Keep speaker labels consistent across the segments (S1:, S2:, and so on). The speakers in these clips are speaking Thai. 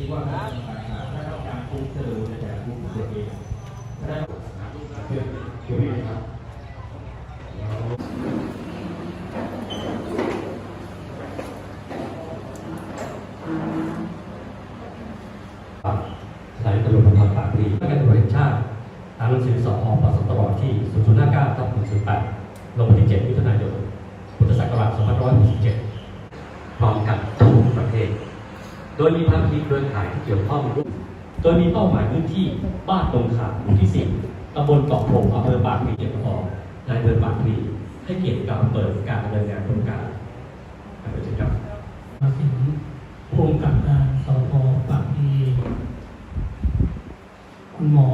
S1: ที่ว่าถ้าต้องการคุ้มเซอร์ในแต่ละคุ้มตัวเองถ้า
S2: เชื่อเชื่อพี่ครับสถานีตำรวจภูธรปากพลีและการตำรวจแห่งชาติตามหนังสือสอปสตรที่ 0059ทับ108ลงวันที่ 7 มิถุนายน พุทธศักราช 2567 พร้อมกันทุกประเทศ โดยมีภาคีเครือข่ายที่เกี่ยวข้องร่วมโดยมีเป้าหมายพื้นที่บ้านตรงขามหมู่ที่ 10ตำบลเกาะโพงอำเภอปากพลีจังหวัดอ่างนายอำเภอปากพลีให้เกียรติการเปิดการดำเนินงานโครงการครับเชิญครับ
S3: มาถึงผู้กำกับการสพปากพีคุณหมอ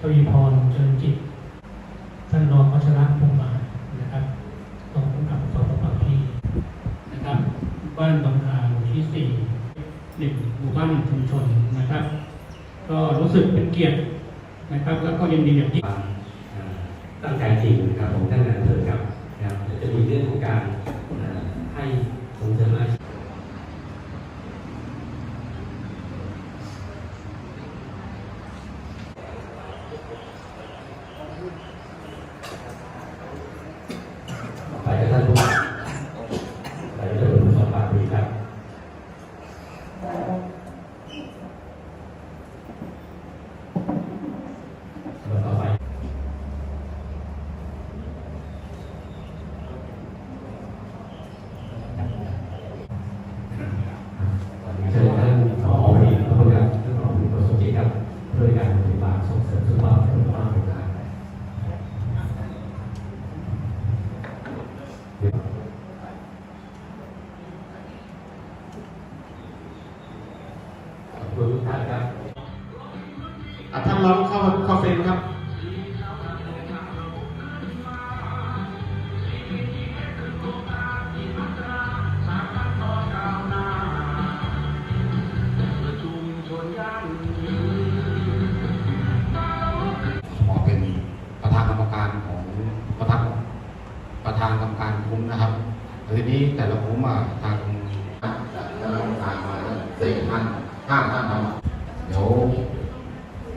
S3: ทวีพรเจริญจิตท่านรองวัชระพงษ์มานะครับรองผู้กำกับสพปากพีนะครับบ้านบางคาม ที่สี่หนึ่งหมู่บ้านชุมชนนะครับ ก็รู้สึกเป็นเกียรตินะครับ แล้วก็ยินดีอย่างยิ่ง
S2: ตั้งใจจริงครับผมท่านนายอำเภอครับนะครับเดี๋ยวจะมีเรื่องของการเอ่อให้ส่งเสริมอาชีพ ต่อไปก็ท่านผู้ว่าไปเรื่องของความปราบปรามครับ แล้วต่อไปเชิญท่านผอวีผู้บริหารท่านผอวีประสบกิจครับเพื่อการปฏิบัติส่งเสริมสุขภาพและสุขภาพเป็นการ ขอบคุณทุกท่านครับ
S4: อะท่านร้องเข้าเข้าเฟรมครับ
S5: ขอเป็นประธานกรรมการของประธาน ประธานกรรมการคุ้มนะครับทีนี้แต่ละคุ้มอะทางจะดำเนินการมาสี่ท่านห้าท่านครับเดี๋ยว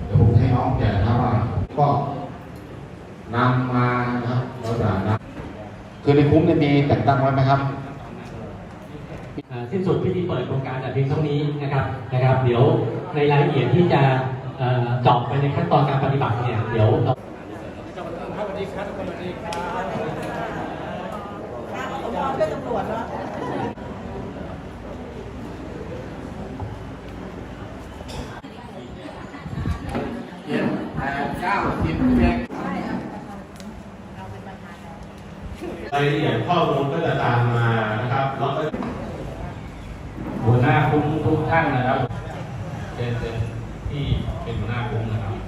S5: เดี๋ยวผมให้น้องแก่ถ้าว่าก็นำมานะครับเราจะนำคือในคุ้มเนี่ยมีแต่งตั้งไว้ไหมครับ
S2: สิ้นสุดพิธีเปิดโครงการแต่เพียงเท่านี้นะครับนะครับ เดี๋ยวในรายละเอียดที่จะเจาะไปในขั้นตอนการปฏิบัติเนี่ยเดี๋ยวเรา
S6: ผมมองเพื่อนตำรวจเนาะ
S5: เจ็ดแปดเก้าสิบเอ็ด
S4: รายละเอียดข้อมูลก็จะตามมานะครับแล้วก็
S2: หัวหน้าคุ้มทุกท่านนะครับเป็นเป็นที่เป็นหัวหน้าคุ้มนะครับ